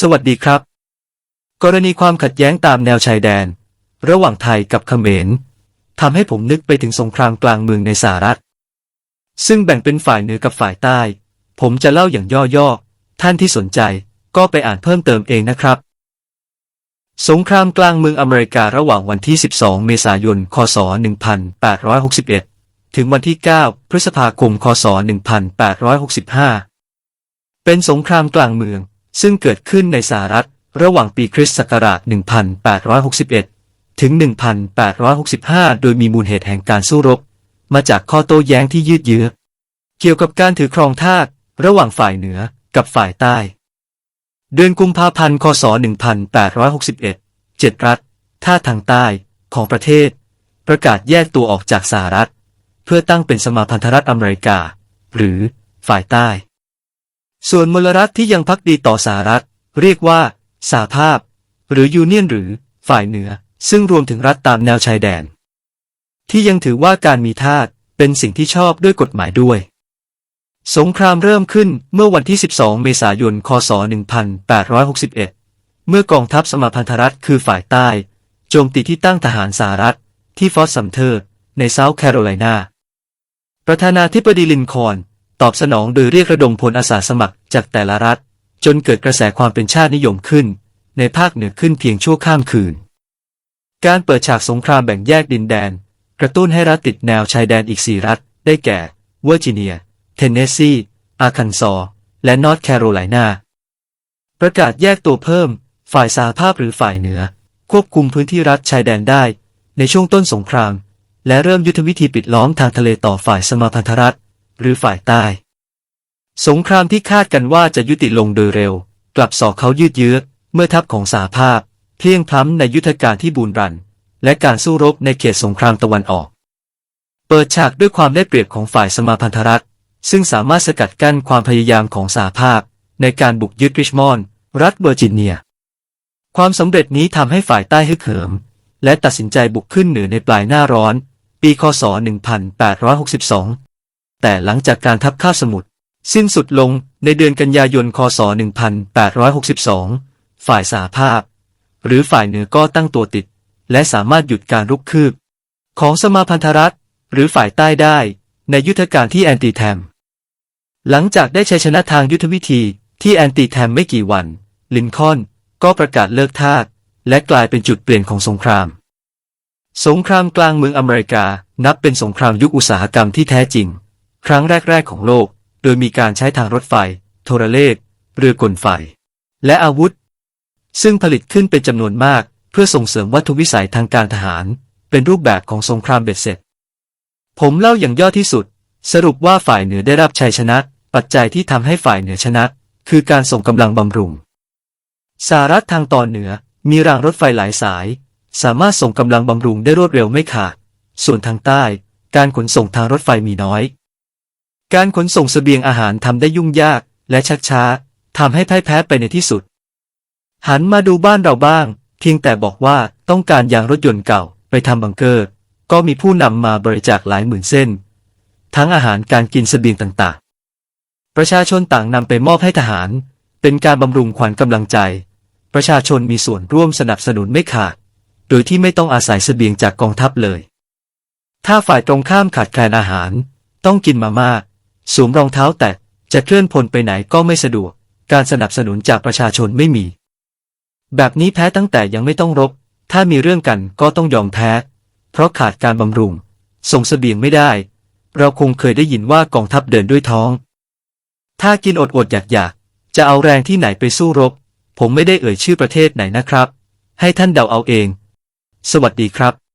สวัสดีครับ กรณีความขัดแย้งตามแนวชายแดน ระหว่างไทยกับเขมรทำให้ผมนึกไปถึงสงครามกลางเมืองในสหรัฐ ซึ่งแบ่งเป็นฝ่ายเหนือกับฝ่ายใต้ ผมจะเล่าอย่างย่อๆ ท่านที่สนใจก็ไปอ่านเพิ่มเติมเองนะครับ สงครามกลางเมืองอเมริการะหว่างวันที่ 12 เมษายน คศ 1861 ถึงวันที่ 9 พฤษภาคม คศ 1865 เป็นสงครามกลางเมือง ซึ่งเกิดขึ้นในสหรัฐระหว่างปีคริสต์ศักราช 1861 ถึง 1865 โดยมีมูลเหตุแห่งการสู้รบ มาจากข้อโต้แย้งที่ยืดเยื้อ เกี่ยวกับการถือครองทาสระหว่างฝ่ายเหนือกับฝ่ายใต้ เดือนกุมภาพันธ์ คศ 1861 เจ็ดรัฐท่าทางใต้ของประเทศ ประกาศแยกตัวออกจากสหรัฐ เพื่อตั้งเป็นสมาพันธรัฐอเมริกา หรือฝ่ายใต้ ส่วนมลรัฐที่ยังพักดีต่อสหรัฐ เรียกว่าสาภาพ หรือยูเนียนหรือฝ่ายเหนือ ซึ่งรวมถึงรัฐตามแนวชายแดน ที่ยังถือว่าการมีทาสเป็นสิ่งที่ชอบด้วยกฎหมายด้วย สงครามเริ่มขึ้นเมื่อวันที่ 12 เมษายน คศ 1861 เมื่อกองทัพสมาพันธรัฐคือฝ่ายใต้ โจมตีที่ตั้งทหารสหรัฐ ที่ฟอร์ตซัมเทอร์ ในเซาท์แคโรไลนาประธานาธิบดีลินคอน ตอบสนองโดยเรียกระดมพลอาสาสมัครจากแต่ละรัฐ จนเกิดกระแสความเป็นชาตินิยมขึ้น ในภาคเหนือขึ้นเพียงชั่วข้ามคืน การเปิดฉากสงครามแบ่งแยกดินแดน กระตุ้นให้รัฐติดแนวชายแดนอีกสี่รัฐ ได้แก่เวอร์จิเนีย เทนเนสซี อาคันซอว์และนอร์ทแคโรไลนา ประกาศแยกตัวเพิ่ม ฝ่ายสหภาพหรือฝ่ายเหนือ ควบคุมพื้นที่รัฐชายแดนได้ ในช่วงต้นสงคราม และเริ่มยุทธวิธีปิดล้อมทางทะเลต่อฝ่ายสมาพันธรัฐ หรือฝ่ายใต้ สงครามที่คาดกันว่าจะยุติลงโดยเร็ว กลับสอกเขายืดเยื้อเมื่อทัพของสหภาพ เพียงพล้ำในยุทธการที่บูรรัน และการสู้รบในเขตสงครามตะวันออก เปิดฉากด้วยความได้เปรียบของฝ่ายสมาพันธรัฐ ซึ่งสามารถสกัดกั้นความพยายามของสหภาพ ในการบุกยึดริชมอนด์รัฐเวอร์จิเนีย ความสำเร็จนี้ทำให้ฝ่ายใต้ฮึกเหิม และตัดสินใจบุกขึ้นเหนือในปลายหน้าร้อน ปีคศ 1862 แต่หลังจากการทับข้าบสมุทรสิ้นสุดลงในเดือนกันยายน คศ 1862 ฝ่ายสหภาพ หรือฝ่ายเหนือก็ตั้งตัวติด และสามารถหยุดการรุกคืบ ของสมาพันธรัฐ หรือฝ่ายใต้ได้ในยุทธการที่แอนติแทม หลังจากได้ชัยชนะทางยุทธวิธีที่แอนติแทมไม่กี่วัน ลินคอนก็ประกาศเลิกทาสและกลายเป็นจุดเปลี่ยนของสงคราม สงครามกลางเมืองอเมริกานับเป็นสงครามยุคอุตสาหกรรมที่แท้จริง ครั้งแรก ๆ ของโลก โดยมีการใช้ทางรถไฟ โทรเลข เรือกลไฟ และอาวุธ ซึ่งผลิตขึ้นเป็นจำนวนมาก เพื่อส่งเสริมวัตถุวิสัยทางการทหาร เป็นรูปแบบของสงครามเบ็ดเสร็จ ผมเล่าอย่างย่อที่สุด สรุปว่าฝ่ายเหนือได้รับชัยชนะ ปัจจัยที่ทำให้ฝ่ายเหนือชนะ คือการส่งกำลังบำรุงสหรัฐทางตอนเหนือมีรางรถไฟหลายสาย สามารถส่งกำลังบำรุงได้รวดเร็วไม่ขาด ส่วนทางใต้ การขนส่งทางรถไฟมีน้อย การขนส่งเสบียงอาหารทำได้ยุ่งยากและชักช้าทำให้พ่ายแพ้ไปในที่สุด หันมาดูบ้านเราบ้าง เพียงแต่บอกว่าต้องการยางรถยนต์เก่าไปทำบังเกอร์ ก็มีผู้นำมาบริจาคหลายหมื่นเส้น ทั้งอาหารการกินเสบียงต่างๆ ประชาชนต่างนำไปมอบให้ทหาร เป็นการบำรุงขวัญกำลังใจ ประชาชนมีส่วนร่วมสนับสนุนไม่ขาด โดยที่ไม่ต้องอาศัยเสบียงจากกองทัพเลย ถ้าฝ่ายตรงข้ามขาดแคลนอาหาร ต้องกินมาม่า สวมรองเท้าแตะจะเคลื่อนพลไปไหนก็ไม่สะดวก การสนับสนุนจากประชาชนไม่มี แบบนี้แพ้ตั้งแต่ยังไม่ต้องรบ ถ้ามีเรื่องกันก็ต้องยอมแพ้ เพราะขาดการบำรุง ส่งเสบียงไม่ได้ เราคงเคยได้ยินว่ากองทัพเดินด้วยท้อง ถ้ากินอดอดอยากอยากๆจะเอาแรงที่ไหนไปสู้รบ ผมไม่ได้เอ่ยชื่อประเทศไหนนะครับ ให้ท่านเดาเอาเอง สวัสดีครับ